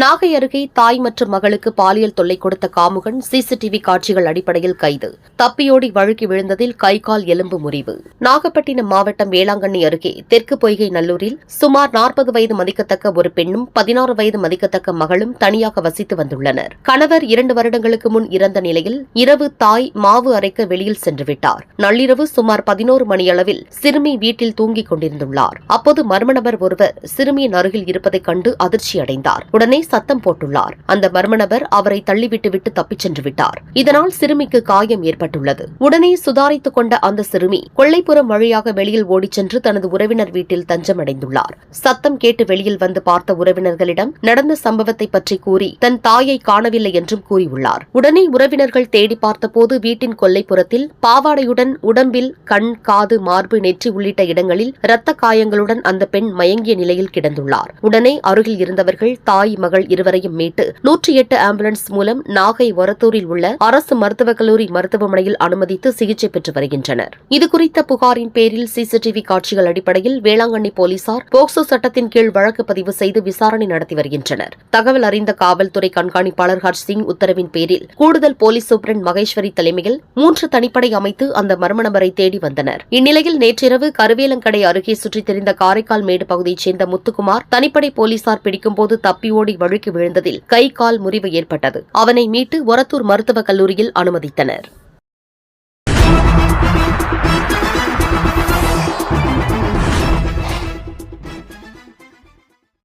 நாகை அருகே தாய் மற்றும் மகளுக்கு பாலியல் தொல்லை கொடுத்த காமுகன் சிசிடிவி காட்சிகள் அடிப்படையில் கைது. தப்பியோடி வழுக்கி விழுந்ததில் கை கால் எலும்பு முறிவு. நாகப்பட்டினம் மாவட்டம் வேளாங்கண்ணி அருகே தெற்கு பொய்கை நல்லூரில் சுமார் நாற்பது வயது மதிக்கத்தக்க ஒரு பெண்ணும் பதினாறு வயது மதிக்கத்தக்க மகளும் தனியாக வசித்து வந்துள்ளனர். கணவர் இரண்டு வருடங்களுக்கு முன் இறந்த நிலையில் இரவு தாய் மாவு அரைக்க வெளியில் சென்றுவிட்டார் நள்ளிரவு சுமார் பதினோரு மணியளவில் சிறுமி வீட்டில் தூங்கிக் கொண்டிருந்துள்ளார். அப்போது மர்ம நபர் ஒருவர் சிறுமியின் அருகில் இருப்பதைக் கண்டு அதிர்ச்சி அடைந்தார் உடனே சத்தம் போட்டுள்ளார். அந்த மர்ம நபர் அவரை தள்ளிவிட்டுவிட்டு தப்பிச் சென்று விட்டார். இதனால் சிறுமிக்கு காயம் ஏற்பட்டுள்ளது. உடனே சுதாரித்துக் கொண்ட அந்த சிறுமி கொள்ளைப்புறம் வழியாக வெளியில் ஓடிச் சென்று தனது உறவினர் வீட்டில் தஞ்சமடைந்துள்ளார். சத்தம் கேட்டு வெளியில் வந்து பார்த்த உறவினர்களிடம் நடந்த சம்பவத்தை பற்றி கூறி தன் தாயை காணவில்லை என்றும் கூறியுள்ளார். உடனே உறவினர்கள் தேடி பார்த்தபோது வீட்டின் கொல்லைப்புறத்தில் பாவாடையுடன் உடம்பில் கண் காது மார்பு நெற்றி உள்ளிட்ட இடங்களில் இரத்த காயங்களுடன் அந்த பெண் மயங்கிய நிலையில் கிடந்துள்ளார். உடனே அருகில் இருந்தவர்கள் தாய் மகள் மகள் இருவரையும் மீட்டு நூற்றி எட்டு ஆம்புலன்ஸ் மூலம் நாகை ஒரத்தூரில் உள்ள அரசு மருத்துவக் கல்லூரி மருத்துவமனையில் அனுமதித்து சிகிச்சை பெற்று வருகின்றனர். இதுகுறித்த புகாரின் பேரில் சிசிடிவி காட்சிகள் அடிப்படையில் வேளாங்கண்ணி போலீசார் போக்சோ சட்டத்தின் கீழ் வழக்கு பதிவு செய்து விசாரணை நடத்தி வருகின்றனர். தகவல் அறிந்த காவல்துறை கண்காணிப்பாளர் ஹர்ஷ் சிங் உத்தரவின் பேரில் கூடுதல் போலீஸ் சூப்பரண்ட் மகேஸ்வரி தலைமையில் மூன்று தனிப்படை அமைத்து அந்த மர்ம நபரை தேடி வந்தனர். இந்நிலையில் நேற்றிரவு கருவேலங்கடை அருகே சுற்றித் திரிந்த காரைக்கால் மேடு பகுதியைச் சேர்ந்த முத்துக்குமார் தனிப்படை போலீசார் பிடிக்கும்போது தப்பி ஓடி வழுக்கி விழுந்ததில் கை கால் முறிவு ஏற்பட்டது. அவனை மீட்டு ஒரத்தூர் மருத்துவக் கல்லூரியில் அனுமதித்தனர்.